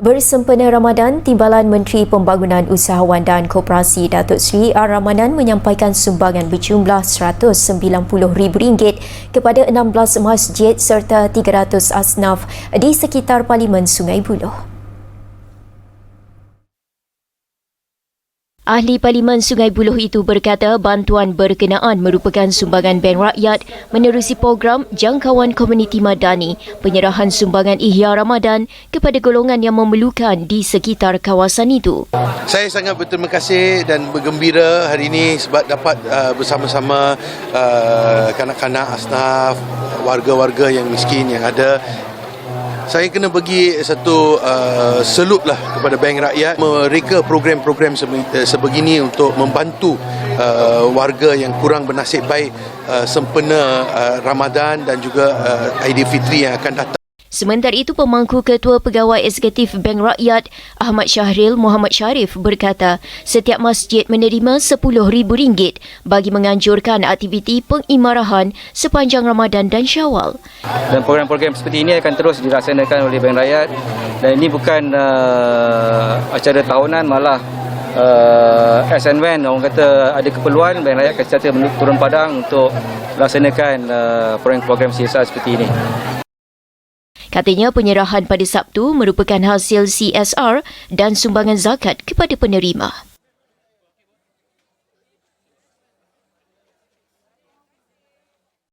Bersempena Ramadan, Timbalan Menteri Pembangunan Usahawan dan Koperasi Datuk Seri R. Ramadan menyampaikan sumbangan berjumlah RM190,000 kepada 16 masjid serta 300 asnaf di sekitar Parlimen Sungai Buloh. Ahli Parlimen Sungai Buloh itu berkata bantuan berkenaan merupakan sumbangan Bank Rakyat menerusi program Jangkauan Komuniti Madani penyerahan sumbangan Ihya Ramadan kepada golongan yang memerlukan di sekitar kawasan itu. Saya sangat berterima kasih dan bergembira hari ini sebab dapat uh, bersama-sama uh, kanak-kanak asnaf, warga-warga yang miskin yang ada saya kena bagi satu uh, salute lah kepada Bank Rakyat mereka program-program eh, sebegini untuk membantu uh, warga yang kurang bernasib baik uh, sempena uh, Ramadan dan juga uh, Aidilfitri yang akan datang. Sementara itu, pemangku Ketua Pegawai Eksekutif Bank Rakyat Ahmad Syahril Muhammad Sharif berkata setiap masjid menerima RM10,000 bagi menganjurkan aktiviti pengimarahan sepanjang Ramadan dan Syawal. Dan program-program seperti ini akan terus dilaksanakan oleh Bank Rakyat dan ini bukan uh, acara tahunan malah uh, as and when orang kata ada keperluan Bank Rakyat akan sentiasa turun padang untuk melaksanakan uh, program-program CSR seperti ini. Katanya penyerahan pada Sabtu merupakan hasil CSR dan sumbangan zakat kepada penerima.